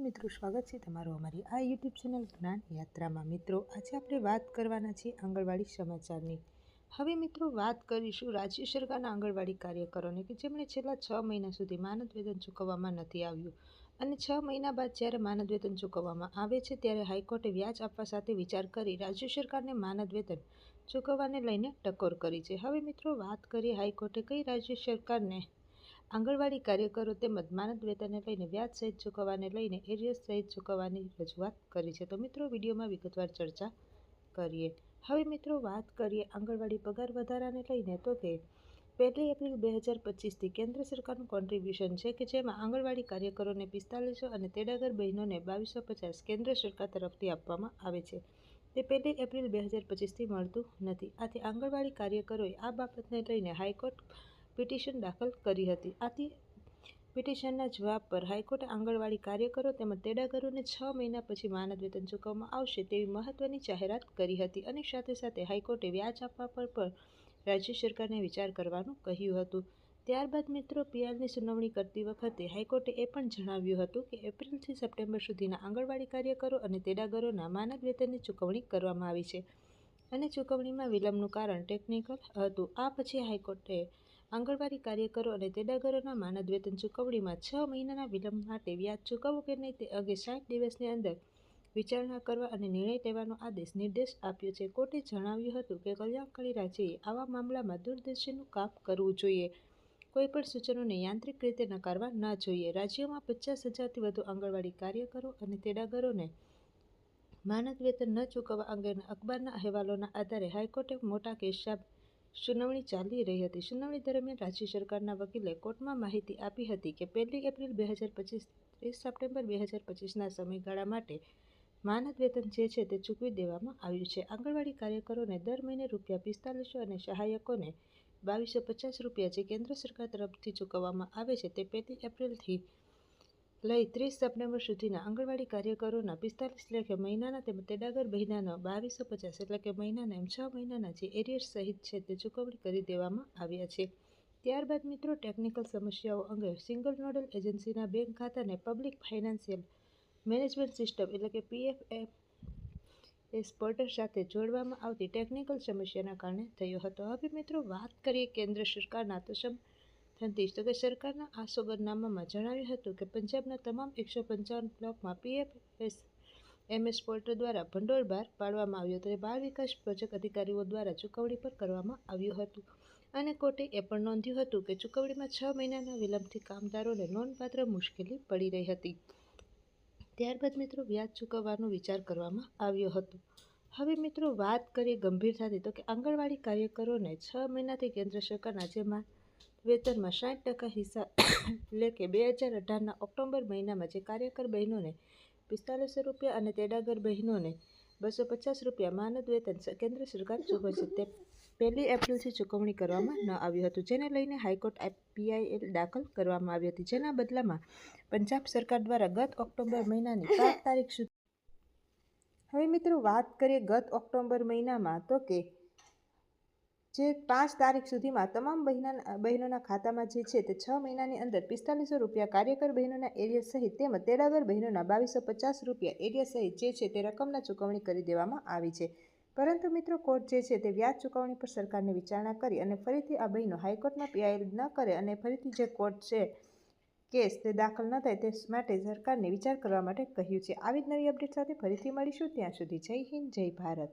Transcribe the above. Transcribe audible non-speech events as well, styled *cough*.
મિત્રો, સ્વાગત છે તમારું અમારી આ યુટ્યુબ ચેનલ જ્ઞાન યાત્રામાં. મિત્રો, આજે આપણે વાત કરવાના છીએ આંગણવાડી સમાચારની. હવે મિત્રો, વાત કરીશું રાજ્ય સરકારના આંગણવાડી કાર્યકરોને કે જેમણે છેલ્લા છ મહિના સુધી માનદ વેતન ચૂકવવામાં નથી આવ્યું. અને છ મહિના બાદ જ્યારે માનદ વેતન ચૂકવવામાં આવે છે, ત્યારે હાઈકોર્ટે વ્યાજ આપવા સાથે વિચાર કરી રાજ્ય સરકારને માનદ વેતન ચૂકવવાને લઈને ટકોર કરી છે. હવે મિત્રો, વાત કરીએ હાઈકોર્ટે કઈ રાજ્ય સરકારને? આંગણવાડી કાર્યકરો તેમજ માનદ વેતનને લઈને વ્યાજ સહિત ચૂકવવાને લઈને એરિયસ સહિત ચૂકવવાની રજૂઆત કરી છે. તો મિત્રો, વિડીયોમાં વિગતવાર ચર્ચા કરીએ. હવે મિત્રો, વાત કરીએ આંગણવાડી પગાર વધારાને લઈને. તો કે, પહેલી એપ્રિલ બે હજાર પચીસથી કેન્દ્ર સરકારનું કોન્ટ્રીબ્યુશન છે કે જેમાં આંગણવાડી કાર્યકરોને પિસ્તાલીસો અને તેડાગર બહેનોને બાવીસો પચાસ કેન્દ્ર સરકાર તરફથી આપવામાં આવે છે. તે પહેલી એપ્રિલ બે હજાર પચીસથી મળતું નથી. આથી આંગણવાડી કાર્યકરોએ આ બાબતને લઈને હાઈકોર્ટ પિટિશન દાખલ કરી હતી. આથી પિટિશનના જવાબ પર હાઈકોર્ટે આંગણવાડી કાર્યકરો તેમજ તેડાગરોને છ મહિના પછી માનદ વેતન ચૂકવવામાં આવશે તેવી મહત્વની જાહેરાત કરી હતી અને સાથે સાથે હાઈકોર્ટે વ્યાજ આપવા પર પણ રાજ્ય સરકારને વિચાર કરવાનું કહ્યું હતું. ત્યારબાદ મિત્રો પીઆરની સુનાવણી કરતી વખતે હાઈકોર્ટે એ પણ જણાવ્યું હતું કે એપ્રિલથી સપ્ટેમ્બર સુધીના આંગણવાડી કાર્યકરો અને તેડાગરોના માનદ વેતનની ચૂકવણી કરવામાં આવી છે અને ચૂકવણીમાં વિલંબનું કારણ ટેકનિકલ હતું. આ પછી હાઈકોર્ટે આંગણવાડી કાર્યકરો અને તેડાગરોના માનદ વેતન ચૂકવણીમાં છ મહિનાના વિલંબ માટે વ્યાજ ચૂકવવું કે નહીં તે અંગે સાઠ દિવસની અંદર વિચારણા કરવા અને નિર્ણય લેવાનો આદેશ નિર્દેશ આપ્યો છે. કોર્ટે જણાવ્યું હતું કે કલ્યાણકારી રાજ્યએ આવા મામલામાં દૂરદર્શીનું કામ કરવું જોઈએ. કોઈપણ સૂચનોને યાંત્રિક રીતે નકારવા ન જોઈએ. રાજ્યોમાં પચાસ હજારથી વધુ આંગણવાડી કાર્યકરો અને તેડાગરોને માનદ વેતન ન ચૂકવવા અંગેના અખબારના અહેવાલોના આધારે હાઈકોર્ટે મોટા કેસમાં સુનાવણી ચાલી રહી હતી. સુનાવણી દરમિયાન રાજ્ય સરકારના વકીલે કોર્ટમાં માહિતી આપી હતી કે પહેલી એપ્રિલ બે હજાર પચીસ, ત્રીસ સપ્ટેમ્બર બે હજાર પચીસના સમયગાળા માટે માનદ વેતન જે છે તે ચૂકવી દેવામાં આવ્યું છે. આંગણવાડી કાર્યકરોને દર મહિને રૂપિયા પિસ્તાલીસો અને સહાયકોને બાવીસો પચાસ રૂપિયા જે કેન્દ્ર સરકાર તરફથી ચૂકવવામાં આવે છે તે પહેલી એપ્રિલથી લઈ ત્રીસ સપ્ટેમ્બર સુધીના આંગણવાડી કાર્યકરોના પિસ્તાલીસ લેખે મહિનાના તેમજ તેડાગર મહિનાના બાવીસો પચાસ એટલે કે મહિનાના એમ છ મહિનાના જે એરિયર્સ સહિત છે તે ચૂકવણી કરી દેવામાં આવ્યા છે. ત્યારબાદ મિત્રો ટેકનિકલ સમસ્યાઓ અંગે સિંગલ નોડલ એજન્સીના બેંક ખાતાને પબ્લિક ફાઇનાન્શિયલ મેનેજમેન્ટ સિસ્ટમ એટલે કે પીએફએફ એ સ્પોર્ટર સાથે જોડવામાં આવતી ટેકનિકલ સમસ્યાના કારણે થયો હતો. હવે મિત્રો વાત કરીએ કેન્દ્ર સરકારના તો સંબંધિત તો કે સરકારના આ સોગંદનામામાં જણાવ્યું હતું કે પંજાબના તમામ એકસો પંચાવન બ્લોકમાં પીએફ એસ એમએસ પોર્ટલ દ્વારા ભંડોળ બહાર પાડવામાં આવ્યું હતું. બાળ વિકાસ પ્રોજેક્ટ અધિકારીઓ દ્વારા ચૂકવણી પર કરવામાં આવ્યું હતું. અને કોર્ટે એ પણ નોંધ્યું હતું કે ચૂકવણીમાં છ મહિનાના વિલંબથી કામદારોને નોંધપાત્ર મુશ્કેલી પડી રહી હતી. ત્યારબાદ મિત્રો વ્યાજ ચૂકવવાનો વિચાર કરવામાં આવ્યો હતો. હવે મિત્રો વાત કરીએ ગંભીરતાથી તો કે આંગણવાડી કાર્યકરોને છ મહિનાથી કેન્દ્ર સરકારના જેમાં વેતનમાં સાઠ ટકા હિસ્સા *coughs* એટલે કે બે હજાર અઢારના ઓક્ટોબર મહિનામાં જે કાર્યકર બહેનોને પિસ્તાલીસો રૂપિયા અને તેડાગર બહેનોને બસો પચાસ રૂપિયા માનદ વેતન કેન્દ્ર સરકાર ચૂકવે છે તે પહેલી એપ્રિલથી ચૂકવણી કરવામાં ન આવ્યું હતું, જેને લઈને હાઈકોર્ટ પીઆઈએલ દાખલ કરવામાં આવી હતી. જેના બદલામાં પંજાબ સરકાર દ્વારા ગત ઓક્ટોબર મહિનાની પાંચ તારીખ સુધી હવે મિત્રો વાત કરીએ ગત ઓક્ટોબર મહિનામાં તો કે જે પાંચ તારીખ સુધીમાં તમામ બહેના, બહેનોના ખાતામાં જે છે તે છ મહિનાની અંદર પિસ્તાલીસો રૂપિયા કાર્યકર બહેનોના એરિયા સહિત તેમજ તેડાગર બહેનોના બાવીસો પચાસ રૂપિયા એરિયા સહિત જે છે તે રકમના ચૂકવણી કરી દેવામાં આવી છે. પરંતુ મિત્રો કોર્ટ જે છે તે વ્યાજ ચૂકવણી પર સરકારની વિચારણા કરી અને ફરીથી આ બહેનો હાઈકોર્ટમાં પીઆઈએલ ન કરે અને ફરીથી જે કોર્ટ છે કેસ તે દાખલ ન થાય તે માટે સરકારને વિચાર કરવા માટે કહ્યું છે. આવી જ નવી અપડેટ સાથે ફરીથી મળીશું. ત્યાં સુધી જય હિન્દ, જય ભારત.